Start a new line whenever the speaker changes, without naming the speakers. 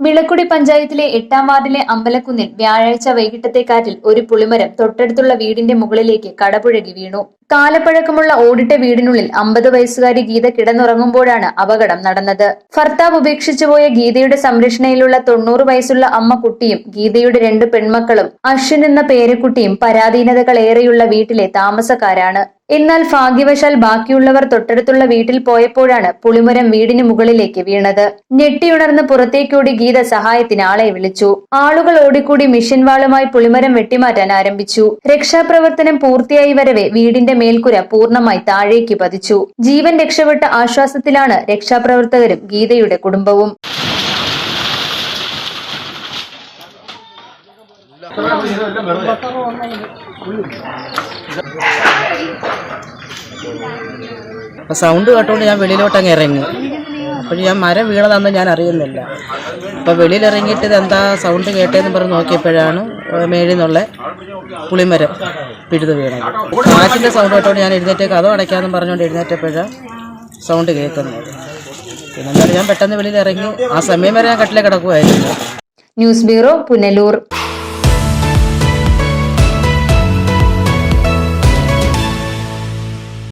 വിളക്കുടി പഞ്ചായത്തിലെ എട്ടാം വാർഡിലെ അമ്പലക്കുന്നിൽ വ്യാഴാഴ്ച വൈകിട്ടത്തെ കാറ്റിൽ ഒരു പുളിമരം തൊട്ടടുത്തുള്ള വീടിന്റെ മുകളിലേക്ക് കടപുഴകി വീണു. കാലപ്പഴക്കമുള്ള ഓടിട്ട വീടിനുള്ളിൽ അമ്പത് വയസ്സുകാരി ഗീത കിടന്നുറങ്ങുമ്പോഴാണ് അപകടം നടന്നത്. ഭർത്താവ് ഉപേക്ഷിച്ചുപോയ ഗീതയുടെ സംരക്ഷണയിലുള്ള തൊണ്ണൂറ് വയസ്സുള്ള അമ്മ കുട്ടിയും ഗീതയുടെ രണ്ട് പെൺമക്കളും അശ്വിൻ എന്ന പേരക്കുട്ടിയും പരാധീനതകളേറെയുള്ള വീട്ടിലെ താമസക്കാരാണ്. എന്നാൽ ഭാഗ്യവശാൽ ബാക്കിയുള്ളവർ തൊട്ടടുത്തുള്ള വീട്ടിൽ പോയപ്പോഴാണ് പുളിമരം വീടിന് മുകളിലേക്ക് വീണത്. ഞെട്ടിയുണർന്ന് പുറത്തേക്കോടി ഗീത സഹായത്തിന് ആളെ വിളിച്ചു. ആളുകൾ ഓടിക്കൂടി മിഷൻ വാളുമായി പുളിമരം വെട്ടിമാറ്റാൻ ആരംഭിച്ചു. രക്ഷാപ്രവർത്തനം പൂർത്തിയായി വരവെ വീടിന്റെ മേൽക്കുര പൂർണമായി താഴേക്ക് പതിച്ചു. ജീവൻ രക്ഷപ്പെട്ട ആശ്വാസത്തിലാണ് രക്ഷാപ്രവർത്തകരും ഗീതയുടെ കുടുംബവും.
സൗണ്ട് കേട്ടോണ്ട് ഞാൻ വെളിയിലോട്ടങ്ങ് ഇറങ്ങി. അപ്പോൾ ഞാൻ മരം വീണതാണെന്ന് ഞാൻ അറിയുന്നില്ല. അപ്പോൾ വെളിയിൽ ഇറങ്ങിയിട്ട് എന്താ സൗണ്ട് കേട്ടേന്ന് പറഞ്ഞ് നോക്കിയപ്പോഴാണ് മേളിൽ നിന്നുള്ള പുളിമരം പിഴുത് വീണത്. കാറ്റിന്റെ സൗണ്ട് കേട്ടോണ്ട് ഞാൻ എഴുന്നേറ്റേക്ക് അതോ അടയ്ക്കാമെന്ന് പറഞ്ഞുകൊണ്ട് എഴുന്നേറ്റപ്പോഴാണ് സൗണ്ട് കേൾക്കുന്നത്. പിന്നെ ഞാൻ പെട്ടെന്ന് വെളിയിൽ ഇറങ്ങി ആ സമയം വരെ ഞാൻ കട്ടിലെ കിടക്കുമായിരുന്നു
ന്യൂസ് ബ്യൂറോ പുനലൂർ.